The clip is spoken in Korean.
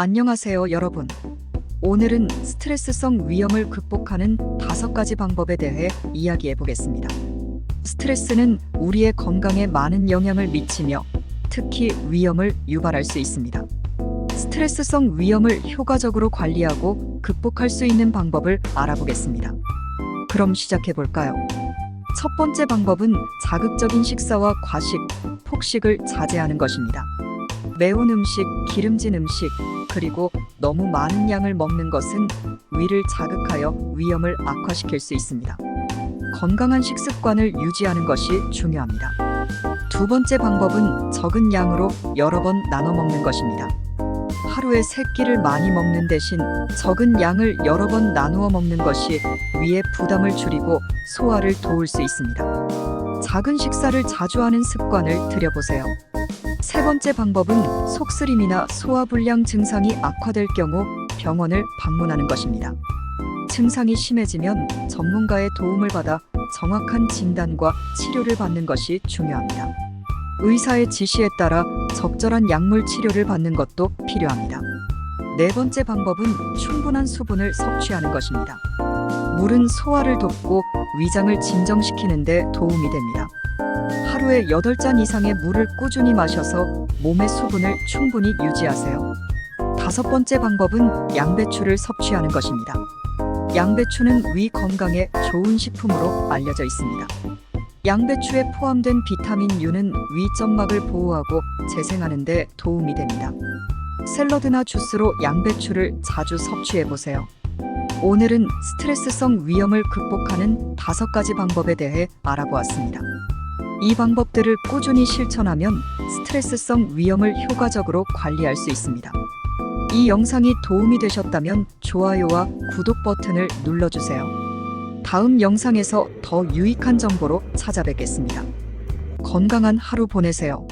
안녕하세요, 여러분. 오늘은 스트레스성 위염을 극복하는 다섯 가지 방법에 대해 이야기해 보겠습니다. 스트레스는 우리의 건강에 많은 영향을 미치며 특히 위염을 유발할 수 있습니다. 스트레스성 위염을 효과적으로 관리하고 극복할 수 있는 방법을 알아보겠습니다. 그럼 시작해 볼까요? 첫 번째 방법은 자극적인 식사와 과식, 폭식을 자제하는 것입니다. 매운 음식, 기름진 음식, 그리고 너무 많은 양을 먹는 것은 위를 자극하여 위염을 악화시킬 수 있습니다. 건강한 식습관을 유지하는 것이 중요합니다. 두 번째 방법은 적은 양으로 여러 번 나눠 먹는 것입니다. 하루에 세 끼를 많이 먹는 대신 적은 양을 여러 번 나누어 먹는 것이 위의 부담을 줄이고 소화를 도울 수 있습니다. 작은 식사를 자주 하는 습관을 들여보세요. 세 번째 방법은 속쓰림이나 소화불량 증상이 악화될 경우 병원을 방문하는 것입니다. 증상이 심해지면 전문가의 도움을 받아 정확한 진단과 치료를 받는 것이 중요합니다. 의사의 지시에 따라 적절한 약물 치료를 받는 것도 필요합니다. 네 번째 방법은 충분한 수분을 섭취하는 것입니다. 물은 소화를 돕고 위장을 진정시키는 데 도움이 됩니다. 하루에 8잔 이상의 물을 꾸준히 마셔서 몸의 수분을 충분히 유지하세요. 다섯 번째 방법은 양배추를 섭취하는 것입니다. 양배추는 위 건강에 좋은 식품으로 알려져 있습니다. 양배추에 포함된 비타민 U는 위 점막을 보호하고 재생하는 데 도움이 됩니다. 샐러드나 주스로 양배추를 자주 섭취해 보세요. 오늘은 스트레스성 위염을 극복하는 다섯 가지 방법에 대해 알아보았습니다. 이 방법들을 꾸준히 실천하면 스트레스성 위염을 효과적으로 관리할 수 있습니다. 이 영상이 도움이 되셨다면 좋아요와 구독 버튼을 눌러주세요. 다음 영상에서 더 유익한 정보로 찾아뵙겠습니다. 건강한 하루 보내세요.